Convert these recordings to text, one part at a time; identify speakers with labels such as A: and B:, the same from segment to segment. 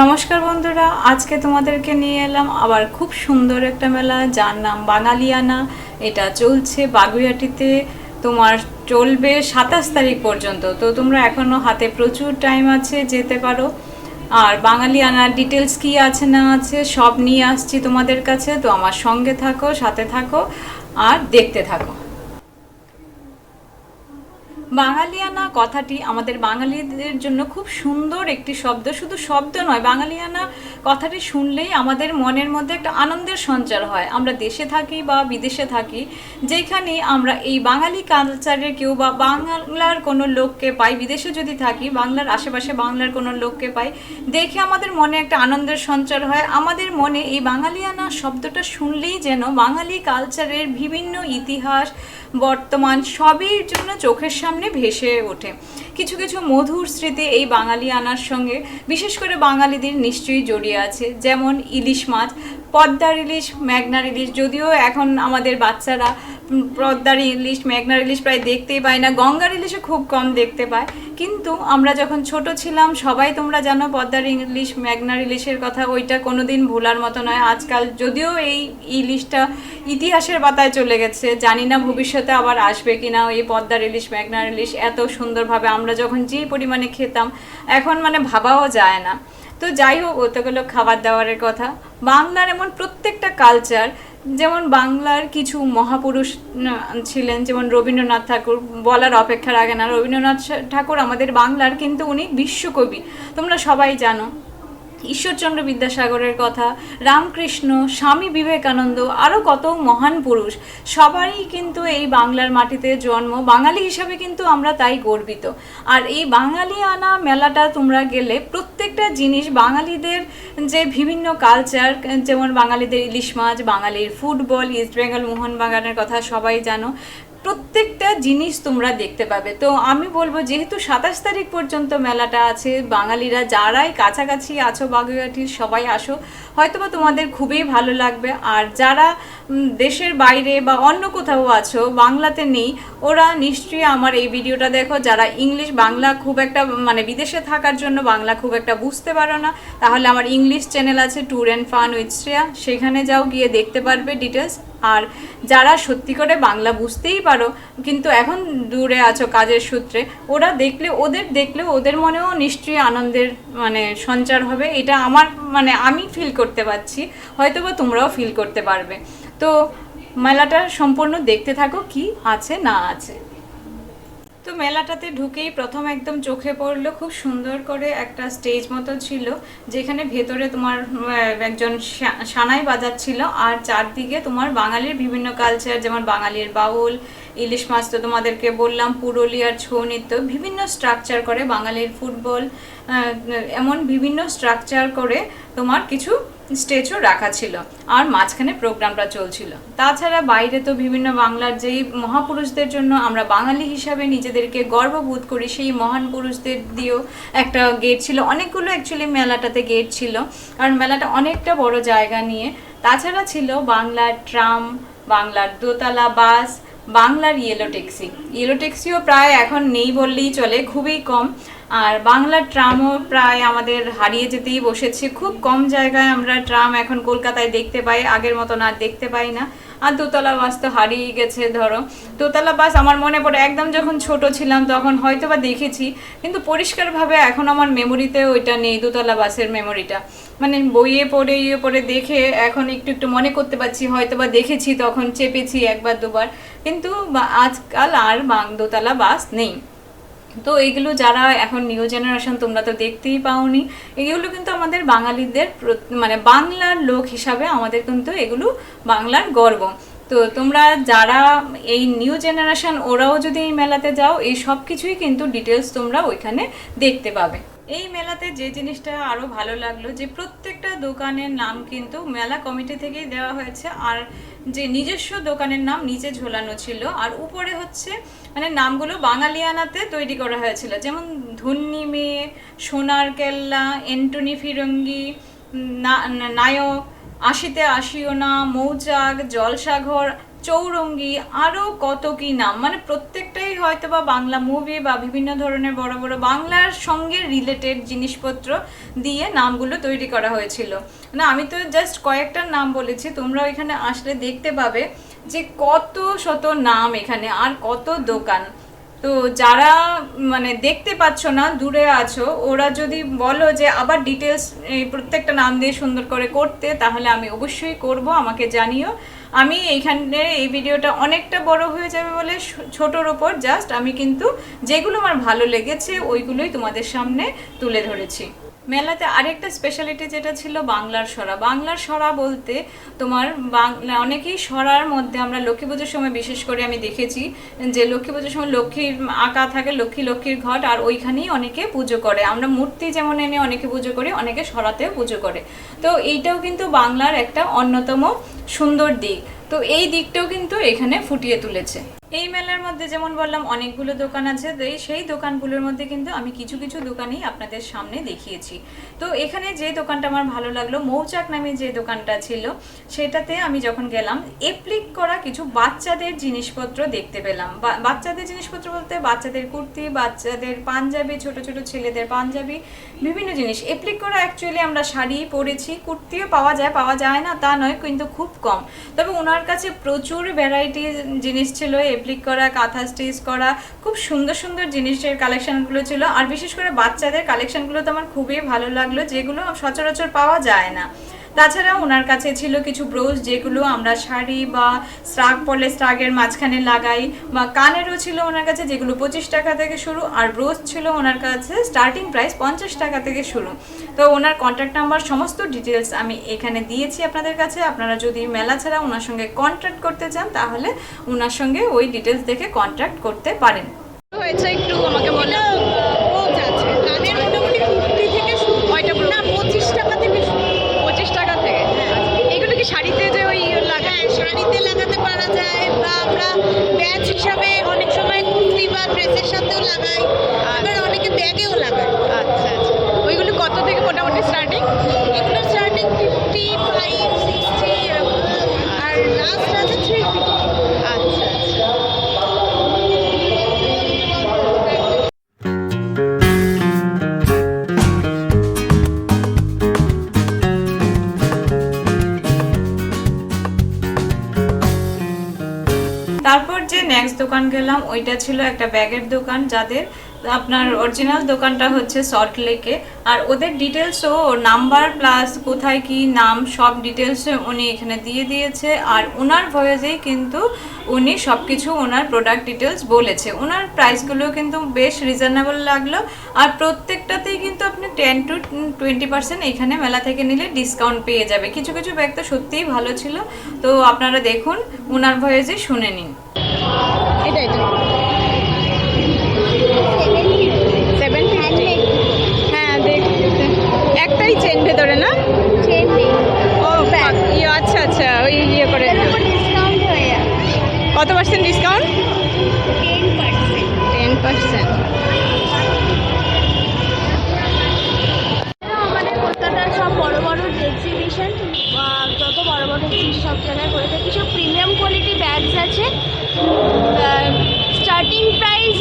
A: নমস্কার বন্ধুরা, আজকে তোমাদেরকে নিয়ে এলাম আবার খুব সুন্দর একটা মেলা যার নাম বাঙালিয়ানা। এটা চলছে বাগুইয়াটিতে, তোমার চলবে সাতাশ তারিখ পর্যন্ত। তো তোমরা এখনও হাতে প্রচুর টাইম আছে যেতে পারো। আর বাঙালিয়ানার ডিটেলস কি আছে না আছে সব নিয়ে আসছি তোমাদের কাছে। তো আমার সঙ্গে থাকো, সাথে থাকো, আর দেখতে থাকো। বাঙালিয়ানা কথাটি আমাদের বাঙালিদের জন্য খুব সুন্দর একটি শব্দ। শুধু শব্দ নয় বাঙালিয়ানা কথাটি শুনলেই আমাদের মনের মধ্যে একটা আনন্দের সঞ্চার হয়। আমরা দেশে থাকি বা বিদেশে থাকি, যেখানে আমরা এই বাঙালি কালচারের কেউ বা বাংলার কোনো লোককে পাই, বিদেশে যদি থাকি, বাংলার আশেপাশে বাংলার কোনো লোককে পাই, দেখে আমাদের মনে একটা আনন্দের সঞ্চার হয়। আমাদের মনে এই বাঙালিয়ানা শব্দটা শুনলেই যেন বাঙালি কালচারের বিভিন্ন ইতিহাস বর্তমান সবই জন্য চোখের সামনে ভেসে ওঠে। কিছু কিছু মধুর স্মৃতি এই বাঙালি আনার সঙ্গে বিশেষ করে বাঙালিদের নিশ্চয়ই জড়িয়ে আছে। যেমন ইলিশ মাছ পদ্মার ইলিশ, ম্যাগনার ইলিশ, যদিও এখন আমাদের বাচ্চারা পদ্মার ইলিশ, ম্যাগনার ইলিশ প্রায় দেখতেই পায় না, গঙ্গার ইলিশও খুব কম দেখতে পায়। কিন্তু আমরা যখন ছোট ছিলাম, সবাই তোমরা জানো পদ্মার ইলিশ, ম্যাগনার ইলিশের কথা, ওইটা কোনোদিন ভোলার মতো নয়। আজকাল যদিও এই ইলিশটা ইতিহাসের পাতায় চলে গেছে, জানি না ভবিষ্যতে আবার আসবে কিনা এই পদ্মার ইলিশ, ম্যাগনার ইলিশ এত সুন্দরভাবে আমরা যখন যে পরিমাণে খেতাম, এখন মানে ভাবাও যায় না। তো যাই হোক ওতগুলো খাবার দাবারের কথা। বাংলার এমন প্রত্যেকটা কালচার যেমন বাংলার কিছু মহাপুরুষ ছিলেন, যেমন রবীন্দ্রনাথ ঠাকুর, বলার অপেক্ষা রাখে না, রবীন্দ্রনাথ ঠাকুর আমাদের বাংলার কিন্তু উনি বিশ্বকবি। তোমরা সবাই জানো। ঈশ্বরচন্দ্র বিদ্যাসাগরের কথা, রামকৃষ্ণ, স্বামী বিবেকানন্দ আরও কত মহান পুরুষ। সবারই কিন্তু এই বাংলার মাটিতে জন্ম। বাঙালি হিসাবে কিন্তু আমরা তাই গর্বিত। আর এই বাঙালি আনা মেলাটা তোমরা গেলে প্রত্যেকটা জিনিস বাঙালিদের যে বিভিন্ন কালচার যেমন বাঙালিদের ইলিশ মাছ, বাঙালির ফুটবল ইস্ট বেঙ্গল মোহনবাগানের কথা সবাই জানো। প্রত্যেকটা জিনিস তোমরা দেখতে পাবে। তো আমি বলব, যেহেতু সাতাশ তারিখ পর্যন্ত মেলাটা আছে, বাঙালিরা যারাই কাছাকাছি আছো বাগুইয়াটির সবাই আসো, হয়তোবা তোমাদের খুবই ভালো লাগবে। আর যারা দেশের বাইরে বা অন্য কোথাও আছো, বাংলাতে নেই, ওরা নিশ্চয়ই আমার এই ভিডিওটা দেখো। যারা ইংলিশ, বাংলা খুব একটা মানে বিদেশে থাকার জন্য বাংলা খুব একটা বুঝতে পারো না, তাহলে আমার ইংলিশ চ্যানেল আছে tour and fun with Shreya সেখানে যাও গিয়ে দেখতে পারবে ডিটেলস আর যারা সত্যি করে বাংলা বুঝতেই পারো কিন্তু এখন দূরে আছো কাজের সূত্রে। ওরা দেখলে, ওদের দেখলে ওদের মনেও নিশ্চয়ই আনন্দের মানে সঞ্চার হবে। এটা আমার মানে আমি ফিল করতে পারছি। হয়তো বা তোমরাও ফিল করতে পারবে। তো, মেলাটা সম্পূর্ণ দেখতে থাকো কি আছে, না আছে। তো মেলাটাতে ঢুকেই প্রথম একদম চোখে পড়ল, খুব সুন্দর করে একটা স্টেজ মতো ছিল, যেখানে ভেতরে তোমার একজন সানাই বাজাচ্ছিল, আর চারদিকে তোমার বাঙালির বিভিন্ন কালচার যেমন বাঙালির বাউল ইলিশ মাছ তো তোমাদেরকে বললাম, পুরুলিয়ার ছৌ নৃত্য, বিভিন্ন স্ট্রাকচার করে বাঙালির ফুটবল এমন বিভিন্ন স্ট্রাকচার করে তোমার কিছু স্টেজও রাখা ছিল আর মাঝখানে প্রোগ্রামটা চলছিল। তাছাড়া বাইরে তো বিভিন্ন বাংলার যেই মহাপুরুষদের জন্য আমরা বাঙালি হিসাবে নিজেদেরকে গর্ববোধ করি, সেই মহান পুরুষদের দিয়েও একটা গেট ছিল। অনেকগুলো অ্যাকচুয়ালি মেলাটাতে গেট ছিল কারণ মেলাটা অনেকটা বড় জায়গা নিয়ে। তাছাড়া ছিল বাংলার ট্রাম, বাংলার দোতলা বাস বাংলার ইয়েলো ট্যাক্সি ইয়েলো ট্যাক্সিও প্রায় এখন নেই বললেই চলে, খুবই কম। আর বাংলার ট্রামও প্রায় আমাদের হারিয়ে যেতেই বসেছে। খুব কম জায়গায় আমরা ট্রাম এখন কলকাতায় দেখতে পাই, আগের মতন আর দেখতে পাই না। আর দোতলা বাস তো হারিয়ে গেছে, ধরো। দোতলা বাস আমার মনে পড়ে, একদম যখন ছোট ছিলাম তখন হয়তো বা দেখেছি, কিন্তু পরিষ্কারভাবে এখন আমার মেমোরিতে ওইটা নেই, দোতলা বাসের মেমোরিটা মানে বইয়ে পড়ে ইয়ে পড়ে দেখে এখন একটু একটু মনে করতে পারছি হয়তো বা দেখেছি তখন, চেপেছি একবার, দুবার। কিন্তু আজকাল আর দোতলা বাস নেই। তো এইগুলো যারা এখন নিউ জেনারেশন তোমরা তো দেখতেই পাওনি। এগুলো কিন্তু আমাদের বাঙালিদের মানে বাংলার লোক হিসাবে আমাদের কিন্তু এগুলো বাংলার গর্ব। তো তোমরা যারা এই নিউ জেনারেশন ওরাও যদি এই মেলাতে যাও, এই সব কিছুই কিন্তু ডিটেলস তোমরা ওইখানে দেখতে পাবে। এই মেলাতে যে জিনিসটা আরও ভালো লাগল যে প্রত্যেকটা দোকানের নাম কিন্তু মেলা কমিটি থেকেই দেওয়া হয়েছে। আর যে নিজস্ব দোকানের নাম নিচে ঝোলানো ছিল, আর উপরে হচ্ছে মানে নামগুলো বাঙালিয়ানাতে তৈরি করা হয়েছিল। যেমন ধন্যি মেয়ে, সোনার কেল্লা, এন্টনি ফিরঙ্গি নায়ক, আশিতে আসিও না মৌচাক, জলসাঘর চৌরঙ্গি আরও কত কি নাম? মানে প্রত্যেকটাই হয়তো বা বাংলা মুভি বা বিভিন্ন ধরনের বড় বড় বাংলার সঙ্গে রিলেটেড জিনিসপত্র দিয়ে নামগুলো তৈরি করা হয়েছিল। না, আমি তো জাস্ট কয়েকটার নাম বলেছি, তোমরা এখানে আসলে দেখতে পাবে যে কত শত নাম এখানে আর কত দোকান। তো যারা মানে দেখতে পাচ্ছ না, দূরে আছো, ওরা যদি বলো যে আবার ডিটেলস প্রত্যেকটা নাম দিয়ে সুন্দর করে করতে, তাহলে আমি অবশ্যই করব, আমাকে জানিও। আমি এইখানে এই ভিডিওটা অনেকটা বড় হয়ে যাবে বলে ছোটোর ওপর জাস্ট আমি কিন্তু যেগুলো আমার ভালো লেগেছে ওইগুলোই তোমাদের সামনে তুলে ধরেছি। মেলাতে আরেকটা স্পেশালিটি যেটা ছিল বাংলার সরা। বাংলার সরা বলতে তোমার বাংলা অনেকেই সরার মধ্যে আমরা লক্ষ্মী পুজোর সময় বিশেষ করে আমি দেখেছি যে লক্ষ্মী পুজোর সময় লক্ষ্মীর আঁকা থাকে, লক্ষ্মী লক্ষ্মীর ঘট আর ওইখানেই অনেকে পুজো করে। আমরা মূর্তি যেমন এনে অনেকে পুজো করি, অনেকে সরাতেও পুজো করে। তো এইটাও কিন্তু বাংলার একটা অন্যতম সুন্দর দিক। তো এই দিকটাও কিন্তু এখানে ফুটিয়ে তুলেছে। এই মেলার মধ্যে যেমন বললাম, অনেকগুলো দোকান আছে। তো সেই দোকানগুলোর মধ্যে কিন্তু আমি কিছু কিছু দোকানেই আপনাদের সামনে দেখিয়েছি। তো এখানে যে দোকানটা আমার ভালো লাগল, মৌচাক নামে যে দোকানটা ছিল, সেটাতে আমি যখন গেলাম, এপ্লিক করা কিছু বাচ্চাদের জিনিসপত্র দেখতে পেলাম। বাচ্চাদের জিনিসপত্র বলতে বাচ্চাদের কুর্তি, বাচ্চাদের পাঞ্জাবি, ছোট ছোট ছেলেদের পাঞ্জাবি, বিভিন্ন জিনিস। এপ্লিক করা অ্যাকচুয়ালি আমরা শাড়ি পরেছি, কুর্তিও পাওয়া যায় পাওয়া যায় না, তা নয়, কিন্তু খুব কম। তবে ওনার কাছে প্রচুর ভ্যারাইটি জিনিস ছিল এপ্লিক করা, কাঁথা স্টিচ করা, খুব সুন্দর সুন্দর জিনিসের কালেকশনগুলো ছিল। আর বিশেষ করে বাচ্চাদের কালেকশনগুলো তো আমার খুবই ভালো লাগল, যেগুলো সচরাচর পাওয়া যায় না। তাছাড়া ওনার কাছে ছিল কিছু ব্রোজ যেগুলো আমরা শাড়ি বা স্ট্রাক পরলে স্ট্রাগের মাঝখানে লাগাই বা কানেরও ছিল ওনার কাছে যেগুলো পঁচিশ টাকা থেকে শুরু আর ব্রোজ ছিল ওনার কাছে স্টার্টিং প্রাইস পঞ্চাশ টাকা থেকে শুরু। তো ওনার কন্ট্যাক্ট নাম্বার সমস্ত ডিটেলস আমি এখানে দিয়েছি আপনাদের কাছে। আপনারা যদি মেলা ছাড়া ওনার সঙ্গে কন্ট্যাক্ট করতে চান, তাহলে ওনার সঙ্গে ওই ডিটেলস দেখে কন্ট্যাক্ট করতে পারেন।
B: হয়েছে একটু আমাকে বলে।
C: ব্যাচ হিসাবে অনেক সময় কুর্তি বা ড্রেসের সাথেও লাগাই আবার অনেকে ব্যাগেও লাগায়
B: আচ্ছা আচ্ছা। ওইগুলো কত থেকে মোটামুটি স্টার্টিং
C: এগুলো স্টার্টিং ফিফটি ফাইভ সিক্সটি আর লাস্ট আছে থ্রি ফিফটি
A: দোকান গেলাম ওইটা ছিল একটা ব্যাগের দোকান যাদের আপনার অরিজিনাল দোকানটা হচ্ছে সল্ট লেকে আর ওদের ডিটেলসও নাম্বার প্লাস কোথায় কি নাম, সব ডিটেলস উনি এখানে দিয়ে দিয়েছে। আর ওনার ভয়েসেই কিন্তু উনি সব কিছু ওনার প্রোডাক্ট ডিটেলস বলেছে। ওনার প্রাইসগুলো কিন্তু বেশ রিজনেবল লাগল। আর প্রত্যেকটাতেই কিন্তু আপনি টেন টু টোয়েন্টি পার্সেন্ট এখানে মেলা থেকে নিলে ডিসকাউন্ট পেয়ে যাবে। কিছু কিছু ব্যাগ তো সত্যিই ভালো ছিল। তো আপনারা দেখুন, ওনার ভয়েসে শুনে নিন।
B: এটা এটা একটাই চেন ভেতরে না? চেন ও ইয়ে আচ্ছা আচ্ছা ওই ইয়ে করে
C: ডিসকাউন্ট হয়ে
B: কত percent discount
C: ten percent
B: ten percent
C: আমাদের কলকাতার সব বড় বড় এক্সিবিশন যত বড় বড় এক্সিবিশন সব জায়গায় করে থাকি সব প্রিমিয়াম কোয়ালিটি ব্যাগস আছে। Starting price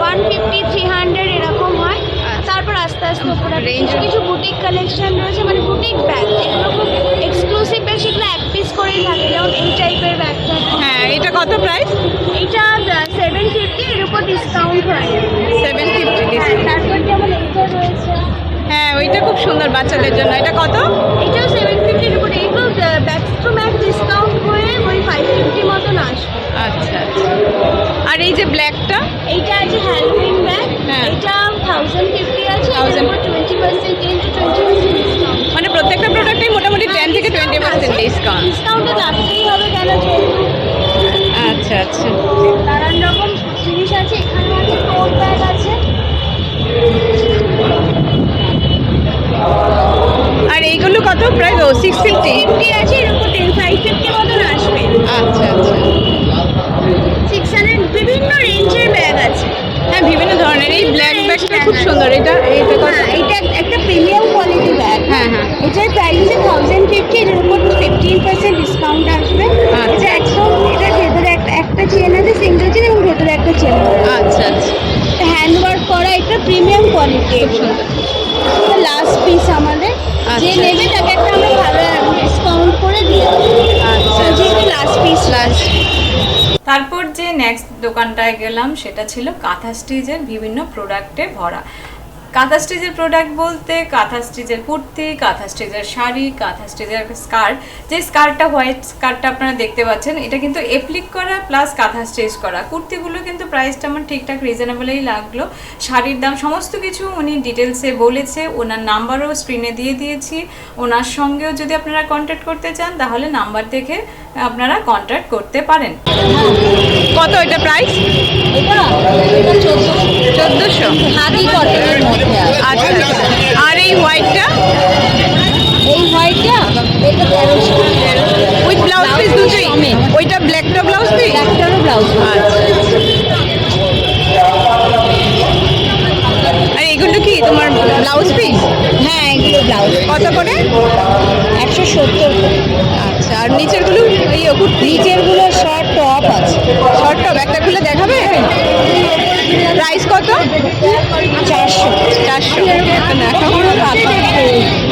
C: one fifty three hundred এরকম হয় তারপর আস্তে আস্তে উপরে
B: Range
C: কিছু কিছু বুটিক কালেকশন রয়েছে মানে বুটিক ব্যাগ যেগুলো খুব এক্সক্লুসিভ ব্যাগ সেগুলো এক পিস করেই থাকে যেমন এই টাইপের ব্যাগ
B: হ্যাঁ এটা কত প্রাইস
C: এইটা সেভেন ফিফটি এর উপর ডিসকাউন্ট হয়।
B: সেভেন ফিফটি
C: হ্যাঁ তারপর যেমন এইটা রয়েছে।
B: হ্যাঁ ওইটা খুব সুন্দর বাচ্চাদের জন্য। এটা কত?
C: এটাও সেভেন ফিফটির উপরে এগুলো ব্যাক টু ব্যাক ডিসকাউন্ট হয়ে ওই ফাইভ ফিফটি মতন আসবে।
B: আচ্ছা আচ্ছা। আর এই যে ব্ল্যাকটা
C: এইটা আছে হ্যালোইন ব্যাগ
B: হ্যাঁ।
C: এটা থাউজেন্ড ফিফটি আছে
B: 1000
C: twenty percent ten two twenty percent discount
B: মানে প্রত্যেকটা প্রোডাক্টেই মোটামুটি টেন থেকে টোয়েন্টি পার্সেন্ট ডিসকাউন্ট
C: ডিসকাউন্টে রাখতেই হবে কেন
B: আচ্ছা আচ্ছা।
C: নানান রকম জিনিস আছে এখানে আছে টোট ব্যাগ আছে।
B: আর এইগুলো কত? ও সিক্স ফিফটি
C: ফিফটি আছে এর উপর টেন ফাইভ ফিফটি মতন আসবে।
B: আচ্ছা আচ্ছা।
C: এখানে বিভিন্ন ধরনের। এই ব্ল্যাক
B: ব্যাগটা হ্যাঁ, হ্যাঁ। আচ্ছা। আচ্ছা, আচ্ছা। খুব সুন্দর। এটা
C: এটা এটা একটা প্রিমিয়াম কোয়ালিটি ব্যাগ
B: হ্যাঁ হ্যাঁ।
C: এটার প্রাইস হচ্ছে থাউজেন্ড ফিফটি এটার উপর ফিফটিন পার্সেন্ট ডিসকাউন্ট আসবে।
B: আচ্ছা।
C: একশো এটার
B: ভেতরে একটা
C: একটা চেন আছে সিঙ্গেল চেন এবং ভেতরে একটা চেন
B: আচ্ছা আচ্ছা।
C: হ্যান্ড ওয়ার্ক করা একটা প্রিমিয়াম কোয়ালিটি
D: লাস্ট পিস আমাদের। যে নেবে তাকে একটা আমরা ভালো ডিসকাউন্ট করে দিয়ে দেবো পিস
A: তারপর যে নেক্সট দোকানটায় গেলাম সেটা ছিল কাঁথা স্টিচের বিভিন্ন প্রোডাক্টে ভরা। কাঁথা স্টিচের প্রোডাক্ট বলতে কাঁথা স্টিচের কুর্তি কাঁথা স্টিচের শাড়ি কাঁথা স্টিচের স্কার্ট। যে স্কার্টটা হোয়াইট স্কার্টটা আপনারা দেখতে পাচ্ছেন এটা কিন্তু এপ্লিক করা প্লাস কাঁথা স্টিচ করা। কুর্তিগুলো কিন্তু প্রাইসটা আমার ঠিকঠাক রিজনেবলই লাগল। শাড়ির দাম সমস্ত কিছু উনি ডিটেলসে বলেছে ওনার নাম্বারও স্ক্রিনে দিয়ে দিয়েছি। ওনার সঙ্গেও যদি আপনারা কন্ট্যাক্ট করতে চান তাহলে নাম্বার দেখে আপনারা কন্ট্যাক্ট করতে পারেন।
B: কত এটা প্রাইস
D: এটা এটা চোদ্দ
B: চোদ্দোশো।
D: খাদি কটনের
B: আচ্ছা আচ্ছা। আর এই হোয়াইটটা
D: এই হোয়াইটটা এটা তেরোশো
B: উইথ ব্লাউজ পিস দুটোই। ওইটা ব্ল্যাকটা ব্লাউজ পিস
D: একটারও ব্লাউজ
B: আর এগুলো কি তোমার ব্লাউজ পিস
D: হ্যাঁ এগুলো ব্লাউজ
B: কত করে?
D: একশো সত্তর।
B: আচ্ছা আর নিচেরগুলো? কুর্তি
D: নিচেরগুলো শর্ট টপ আছে।
B: শর্ট টপ একটা খুলে দেখাবে? প্রাইস কত?
D: চারশো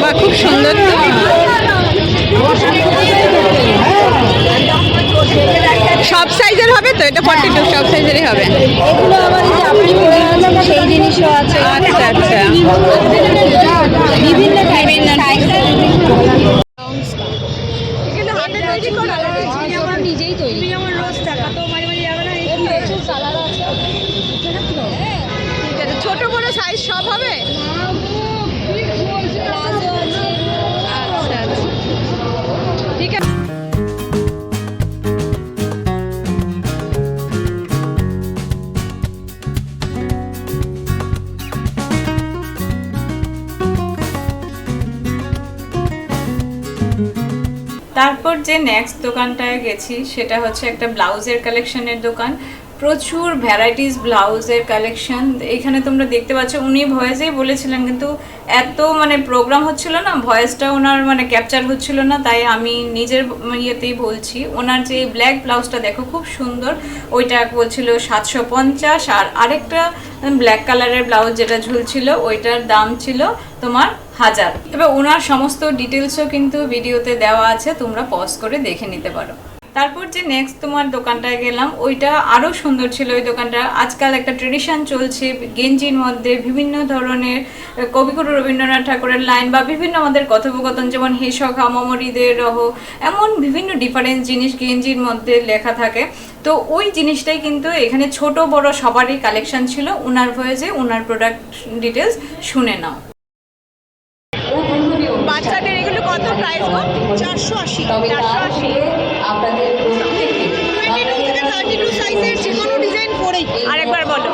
B: বাহ খুব সুন্দর তো সব সাইজের হবে তো? এটা ফর্টি টু সব সাইজেরই হবে।
D: এগুলো আবার আপনি সেই জিনিসও আছে।
B: আচ্ছা আচ্ছা।
D: বিভিন্ন টাইপের সাইজ
B: এগুলো হাতে তৈরি করা
D: আমরা নিজেই তৈরি প্রচুর কালার আছে
B: ঠিক আছে ছোট বড় সাইজ সব হবে?
A: তারপর যে নেক্সট দোকানটায় গেছি সেটা হচ্ছে একটা ব্লাউজের কালেকশনের দোকান। প্রচুর ভ্যারাইটিস ব্লাউজের কালেকশন এখানে তোমরা দেখতে পাচ্ছ, উনি ভয়েসেই বলেছিলেন, কিন্তু এত মানে প্রোগ্রাম হচ্ছিল না, ভয়েসটা ওনার মানে ক্যাপচার হচ্ছিল না, তাই আমি নিজের ইয়েতেই বলছি। ওনার যে ব্ল্যাক ব্লাউজটা দেখো, খুব সুন্দর। ওইটা বলছিল সাতশো পঞ্চাশ, আর আরেকটা ব্ল্যাক কালারের ব্লাউজ যেটা ঝুলছিল, ওইটার দাম ছিল তোমার হাজার। এবার ওনার সমস্ত ডিটেলসও কিন্তু ভিডিওতে দেওয়া আছে, তোমরা পজ করে দেখে নিতে পারো। তারপর যে নেক্সট তোমার দোকানটায় গেলাম, ওইটা আরও সুন্দর ছিল ওই দোকানটা। আজকাল একটা ট্রেডিশন চলছে, গেঞ্জির মধ্যে বিভিন্ন ধরনের কবিগুরু রবীন্দ্রনাথ ঠাকুরের লাইন বা বিভিন্ন আমাদের কথোপকথন, যেমন হে সখা, মমরিদের রহ, এমন বিভিন্ন ডিফারেন্ট জিনিস গেঞ্জির মধ্যে লেখা থাকে। তো ওই জিনিসটাই কিন্তু এখানে ছোট বড় সবারই কালেকশন ছিল। ওনার ভয়েসে ওনার প্রোডাক্ট ডিটেলস শুনে নাও।
B: বাচ্চাদের এগুলো কত প্রাইস গো?
C: চারশো আশি
B: চারশো আশি।
C: টোয়েন্টি টু থেকে থার্টি টু সাইজের যে কোনো ডিজাইন পরেই
B: আরেকবার বলো।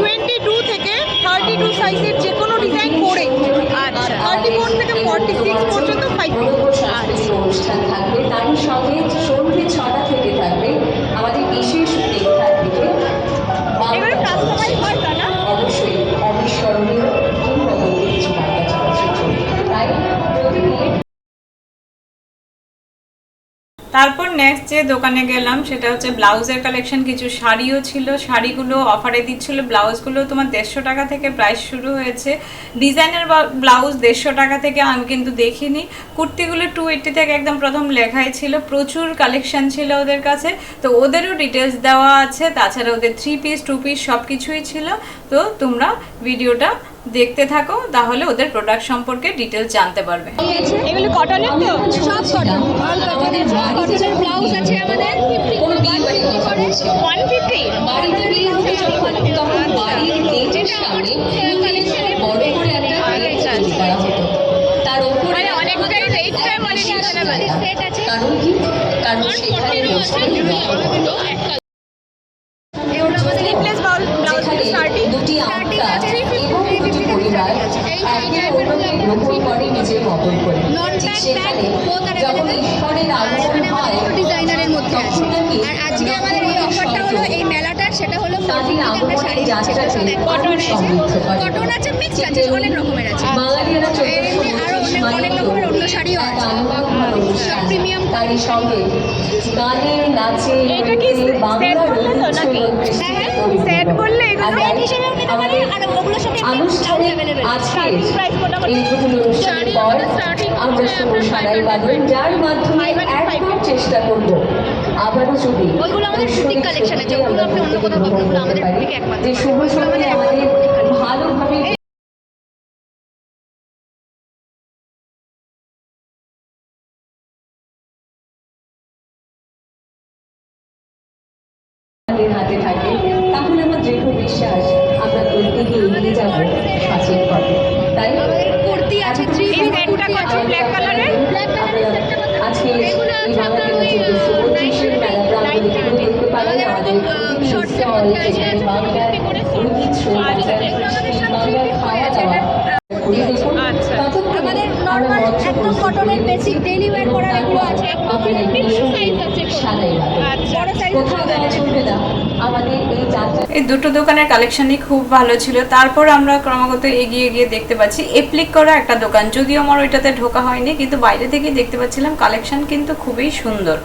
C: টোয়েন্টি টু থেকে থার্টি টু সাইজের যে কোনো ডিজাইন পরেই
B: আচ্ছা।
C: থার্টি ফোর থেকে ফর্টি সিক্স পর্যন্ত ফাইভ
E: অনুষ্ঠান থাকবে। তারই সঙ্গে সন্ধ্যে ছটা থেকে থাকবে আমাদের বিশেষ
A: তারপর নেক্সট যে দোকানে গেলাম, সেটা হচ্ছে ব্লাউজের কালেকশন কিছু শাড়িও ছিল, শাড়িগুলো অফারে দিচ্ছিল। ব্লাউজগুলো তোমার দেড়শো টাকা থেকে প্রাইস শুরু হয়েছে। ডিজাইনের ব্লাউজ দেড়শো টাকা থেকে আমি কিন্তু দেখিনি। কুর্তিগুলো টু এইট্টি থেকে একদম প্রথম লেখাই ছিল। প্রচুর কালেকশন ছিল ওদের কাছে। তো ওদেরও ডিটেলস দেওয়া আছে। তাছাড়া ওদের থ্রি পিস টু পিস সব কিছুই ছিল। তো তোমরা ভিডিওটা দেখতে থাকো তাহলে ওদের প্রোডাক্ট সম্পর্কে ডিটেলস জানতে পারবে।
B: এগুলো কটনের তো?
D: সব কটন অল কটনের কটনের ব্লাউজ আছে আমাদের। ফিফটি করে
B: ওয়ান ফিফটি
E: বাড়িতে বিয়ে হতে তখন বাড়ির গেটের সামনে ইংরেজিতে বড় করে একটা তৈরি করা হতো তার উপরে
B: অনেকটাই রেটটা মানে
D: সেট আছে।
E: কারণ কি কারণ সেখানে
B: স্লিপলেস ব্লাউজ
E: দুটি অন্যকে গ্রহণ করে করে সেখানে যখন ঈশ্বরের আগমন হয়
D: ডিজাইনারের মধ্যে আছে আর আজকে আমাদের এই অফারটা হলো এই মেলাটার সেটা হলো
E: তাদের আগমনের
D: কটন
E: আরও
D: কটন আছে মিক্স আছে অনেক রকমের আছে।
E: বাঙালিরা
D: অনেক রকমের অন্য শাড়িও আছে।
E: আনন্দঘন
D: প্রিমিয়াম
B: এটা কি
E: বাংলার
B: হলো তো নাকি?
D: হ্যাঁ,
B: সেট করলে এগুলো
D: Set হিসেবেও নিতে পারে, আর ওগুলোর সাথে
E: আনুষ্ঠানিক
D: blouse
E: আজকে
B: Starting price মোটামুটি
E: এই দুটো অনুষ্ঠানের পর আমরা শুরু সারাই বাদন যার মাধ্যমে একবার চেষ্টা করব। আবারও যদি
D: ওইগুলো আমাদের collection আছে, ওগুলো আপনি অন্য কোথাও পাবেন, ওগুলো আমাদের একমাত্র।
E: যে শুভ সময়ে আমাদের ভালোভাবে হাতে থাকে তাহলে আমার দৃঢ় বিশ্বাস আমরা প্রত্যেকে এগিয়ে যাব পাশের পথে। তাই
D: কুর্তি আছে থ্রি
B: সেটটা কত? ব্ল্যাক কালারের
D: ব্ল্যাক কালারের সেটটা কত?
E: আজকে
D: এগুলো
E: এই বাংলা
D: আপনার ওই
E: চোদ্দশো পঁচিশের মেলা প্রাঙ্গণে কিন্তু দেখতে পাবেন। আমাদের স্টল
D: mধ্যে আছে,
E: যেখানে
D: ছোট
E: বাংলার
D: বিক্রি করে
E: ঐতিহ্য বাংলার
D: এগুলো আমাদের সব
E: বাংলার খাওয়া দাওয়া ঘুরে দেখুন
B: আচ্ছা।
E: ততক্ষণে
D: আমাদের
E: আমরা
D: নর্মাল
E: মঞ্চ
D: একদম
E: প্রস্তুত
D: কটনের বেসিক ডেইলি ওয়্যার করার এগুলো আছে। সাইজ।
B: আচ্ছা।
D: বড় সাইজ
E: আমাদের এই যাত্রা
A: এই দুটো দোকানের কালেকশনই খুব ভালো ছিল। তারপর আমরা ক্রমাগত এগিয়ে গিয়ে দেখতে পাচ্ছি এপ্লিক করা একটা দোকান। যদিও আমার ওইটাতে ঢোকা হয়নি কিন্তু বাইরে থেকে দেখতে পাচ্ছিলাম কালেকশন কিন্তু খুবই সুন্দর।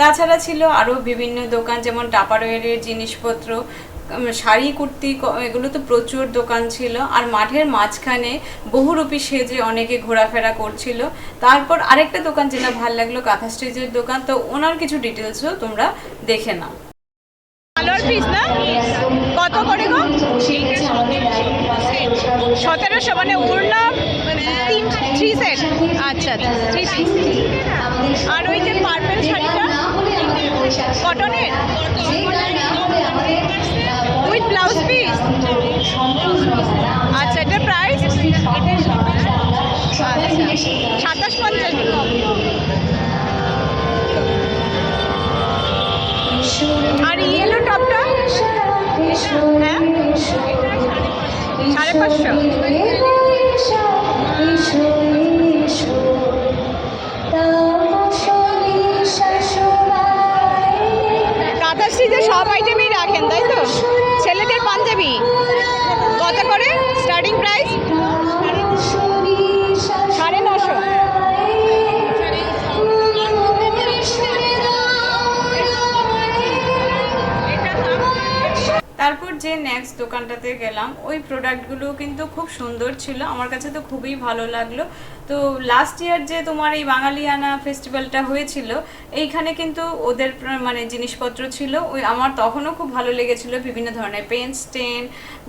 A: তাছাড়া ছিল আরও বিভিন্ন দোকান, যেমন টাপারওয়ারের জিনিসপত্র শাড়ি, কুর্তি এগুলো তো প্রচুর দোকান ছিল। আর মাঠের মাঝখানে বহুরূপী সেজে অনেকে ঘোরাফেরা করছিল। তারপর আরেকটা দোকান যেটা ভালো লাগল, কাঁথা স্টেজের দোকান। তো ওনার কিছু ডিটেলসও তোমরা দেখে নাও।
B: কত করে মানে সেট? আচ্ছা পিস। আর ওই যে পার্পেল শাড়িটা? কটনের উইথ ব্লাউজ পিস আচ্ছা এটা প্রাইস সাতাশ পঞ্চাশ। আর ইয়েলো টপটা হ্যাঁ? সাড়ে পাঁচশো। সব আইটেমই রাখেন তাই তো?
A: যে নেক্সট দোকানটাতে গেলাম, ওই প্রোডাক্টগুলো কিন্তু খুব সুন্দর ছিল, আমার কাছে তো খুবই ভালো লাগল। তো লাস্ট ইয়ার যে তোমার এই বাঙালিয়ানা ফেস্টিভ্যালটা হয়েছিল, এইখানে কিন্তু ওদের মানে জিনিসপত্র ছিল, ওই আমার তখনও খুব ভালো লেগেছিল বিভিন্ন ধরনের পেন স্টেন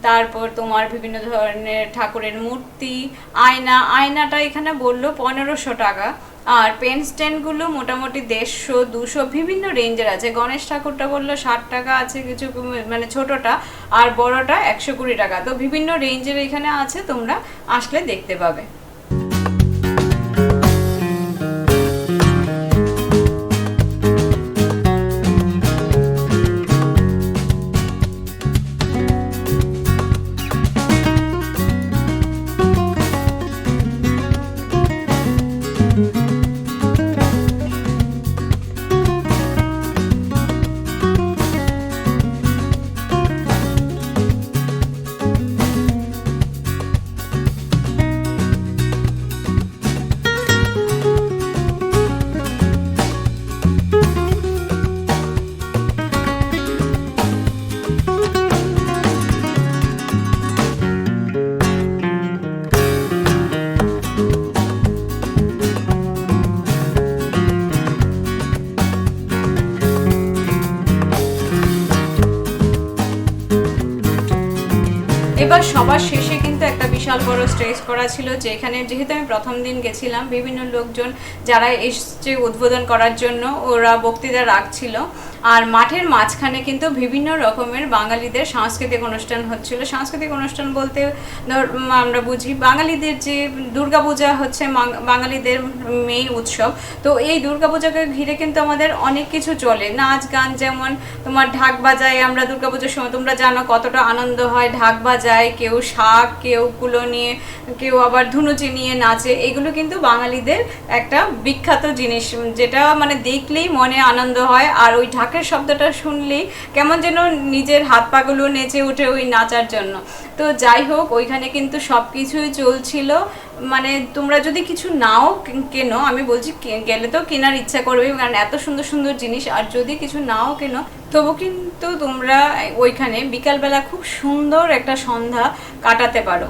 A: তারপর তোমার বিভিন্ন ধরনের ঠাকুরের মূর্তি, আয়না, আয়নাটা এখানে বলল পনেরোশো টাকা। আর পেন স্ট্যান্ডগুলো মোটামুটি দেড়শো, দুশো, বিভিন্ন রেঞ্জের আছে। গণেশ ঠাকুরটা বলল ষাট টাকা আছে কিছু মানে ছোটটা, আর বড়টা একশো কুড়ি টাকা। তো বিভিন্ন রেঞ্জের এখানে আছে, তোমরা আসলে দেখতে পাবে। এবার সবার শেষে কিন্তু একটা বিশাল বড় স্টেজ করা ছিল, যেখানে যেহেতু আমি প্রথম দিন গেছিলাম, বিভিন্ন লোকজন যারা এসছে উদ্বোধন করার জন্য, ওরা বক্তৃতা রাখছিল। আর মাঠের মাঝখানে কিন্তু বিভিন্ন রকমের বাঙালিদের সাংস্কৃতিক অনুষ্ঠান হচ্ছিল। সাংস্কৃতিক অনুষ্ঠান বলতে ধর আমরা বুঝি বাঙালিদের যে দুর্গাপূজা হচ্ছে বাঙালিদের মেইন উৎসব। তো এই দুর্গাপূজাকে ঘিরে কিন্তু আমাদের অনেক কিছু চলে। নাচ গান যেমন তোমার ঢাক বাজায় আমরা দুর্গাপুজোর সময়, তোমরা জানো কতটা আনন্দ হয় ঢাক বাজায়, কেউ শাক, কেউ কুলো নিয়ে, কেউ আবার ধুনুচি নিয়ে নাচে। এগুলো কিন্তু বাঙালিদের একটা বিখ্যাত জিনিস, যেটা মানে দেখলেই মনে আনন্দ হয়। আর ওই ঢাক ঢাকের শব্দটা শুনলেই কেমন যেন নিজের হাত পাগুলো নেচে উঠে ওই নাচার জন্য। তো যাই হোক, ওইখানে কিন্তু সব কিছুই চলছিল। মানে তোমরা যদি কিছু নাও কেনো, আমি বলছি গেলে তো কেনার ইচ্ছা করবে, কারণ এত সুন্দর সুন্দর জিনিস, আর যদি কিছু নাও কেনো, তবু কিন্তু তোমরা ওইখানে বিকালবেলা খুব সুন্দর একটা সন্ধ্যা কাটাতে পারো।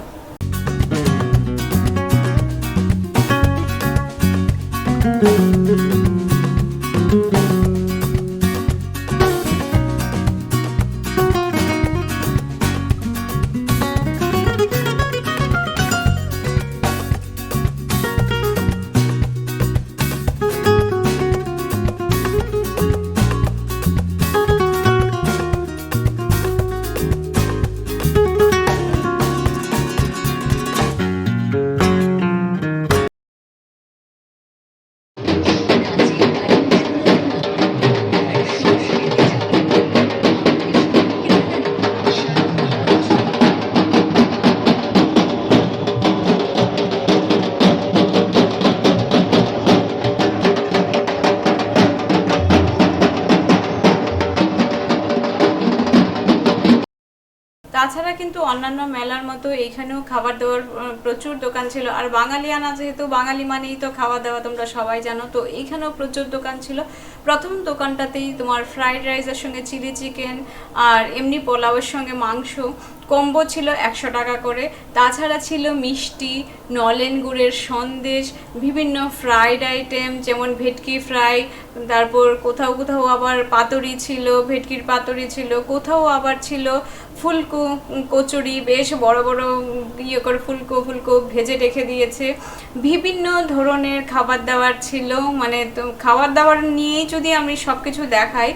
A: তাছাড়া কিন্তু অন্যান্য মেলার মতো এইখানেও খাবার দাবার প্রচুর দোকান ছিল। আর বাঙালিয়ানা যেহেতু, বাঙালি মানেই তো খাওয়া দাওয়া, তোমরা সবাই জানো। তো এইখানেও প্রচুর দোকান ছিল। প্রথম দোকানটাতেই তোমার ফ্রাইড রাইসের সঙ্গে চিলি চিকেন আর এমনি পোলাওয়ের সঙ্গে মাংস। কম্বো ছিল একশো টাকা করে। তাছাড়া ছিল মিষ্টি, নলেন গুড়ের সন্দেশ, বিভিন্ন ফ্রাইড আইটেম যেমন ভেটকি ফ্রাই, তারপর কোথাও কোথাও আবার পাতুরি ছিল, ভেটকির পাতুরি ছিল, কোথাও আবার ছিল ফুলকো, কচুরি, বেশ বড় বড় ইয়ে করে ফুলকো ফুলকো ভেজে রেখে দিয়েছে। বিভিন্ন ধরনের খাবার দাবার ছিল মানে তো খাবার দাবার নিয়েই যদি আমি সব কিছু দেখাই,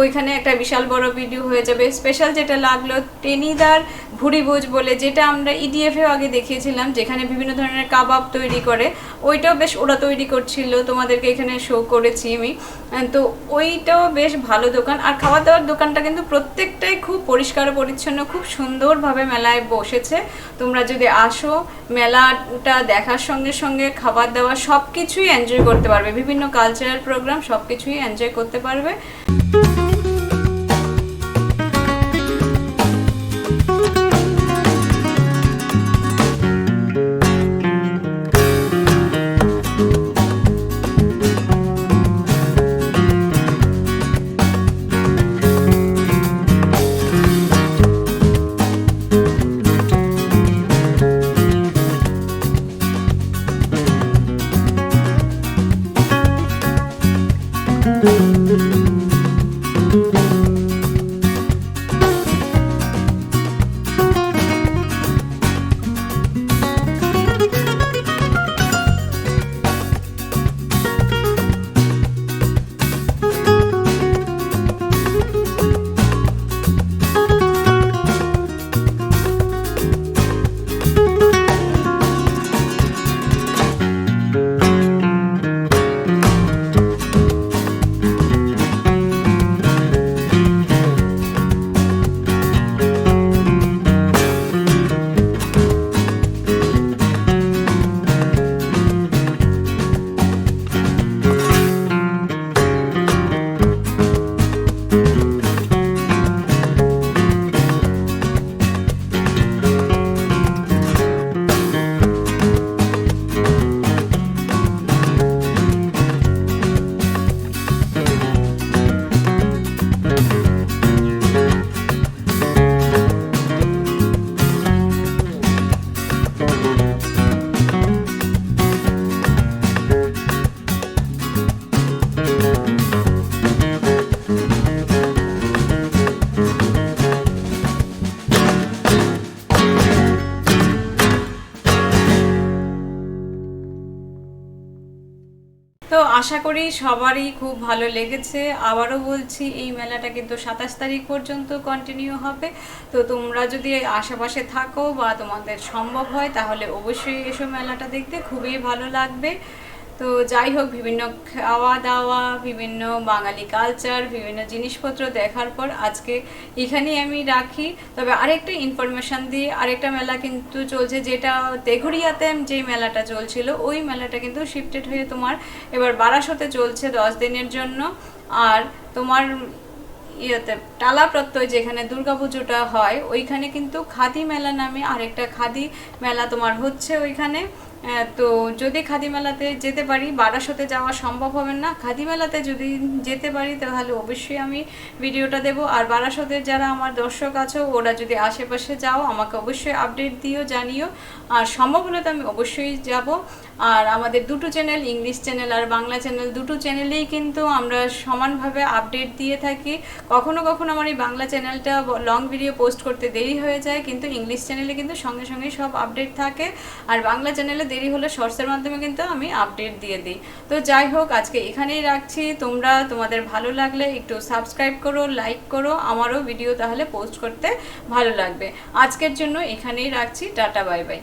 A: ওইখানে একটা বিশাল বড় ভিডিও হয়ে যাবে। স্পেশাল যেটা লাগল টেনিদার ভুড়িভোজ বলে, যেটা আমরা ইডিএফেও আগে দেখিয়েছিলাম, যেখানে বিভিন্ন ধরনের কাবাব তৈরি করে। ওইটাও বেশ ওরা তৈরি করছিল, তোমাদেরকে এখানে শো করেছি আমি। তো ওইটাও বেশ ভালো দোকান। আর খাওয়া দাওয়ার দোকানটা কিন্তু প্রত্যেকটাই খুব পরিষ্কার পরিচ্ছন্ন, খুব সুন্দরভাবে মেলায় বসেছে। তোমরা যদি আসো, মেলাটা দেখার সঙ্গে সঙ্গে খাবার দাবার সব কিছুই এনজয় করতে পারবে। বিভিন্ন কালচারাল প্রোগ্রাম সব কিছুই এনজয় করতে পারবে। তো সবারই খুব ভালো লেগেছে। আবারও বলছি, এই মেলাটা কিন্তু সাতাশ তারিখ পর্যন্ত কন্টিনিউ হবে। তো তোমরা যদি আশেপাশে থাকো বা তোমাদের সম্ভব হয়, তাহলে অবশ্যই এসো মেলাটা দেখতে। খুবই ভালো লাগবে। তো যাই হোক, বিভিন্ন খাওয়া দাওয়া বিভিন্ন বাঙালি কালচার বিভিন্ন জিনিসপত্র দেখার পর আজকে এখানেই আমি রাখি। তবে আরেকটা ইনফরমেশন দিয়ে, আরেকটা মেলা কিন্তু চলছে যেটা তেঘুরিয়াতে যে মেলাটা চলছিল, ওই মেলাটা কিন্তু শিফটেড হয়ে তোমার এবার বারাসতে চলছে দশ দিনের জন্য। আর তোমার ইয়েতে টালা প্রত্যয় যেখানে দুর্গাপুজোটা হয়, ওইখানে কিন্তু খাদি মেলা নামে আরেকটা খাদি মেলা তোমার হচ্ছে ওইখানে। তো যদি খাদি মেলাতে যেতে পারি, বারাসতে যাওয়া সম্ভব হবে না। খাদি মেলাতে যদি যেতে পারি, তাহলে অবশ্যই আমি ভিডিওটা দেব। আর বারাসতের যারা আমার দর্শক আছো, ওরা যদি আশেপাশে যাও, আমাকে অবশ্যই আপডেট দিও, জানিও। আর সম্ভব হলে তো আমি অবশ্যই যাব। আর আমাদের দুটো চ্যানেল, ইংলিশ চ্যানেল আর বাংলা চ্যানেল, দুটো চ্যানেলেই কিন্তু আমরা সমানভাবে আপডেট দিয়ে থাকি। কখনো কখনো আমার এই বাংলা চ্যানেলটা লং ভিডিও পোস্ট করতে দেরি হয়ে যায়, কিন্তু ইংলিশ চ্যানেলে কিন্তু সঙ্গে সঙ্গে সব আপডেট থাকে। আর বাংলা চ্যানেলে দেরি হলে শর্টসের মাধ্যমে কিন্তু আমি আপডেট দিয়ে দিই। তো যাই হোক, আজকে এখানেই রাখছি। তোমরা, তোমাদের ভালো লাগলে একটু সাবস্ক্রাইব করো লাইক করো, আমারও ভিডিও তাহলে পোস্ট করতে ভালো লাগবে। আজকের জন্য এখানেই রাখছি। Tata bye bye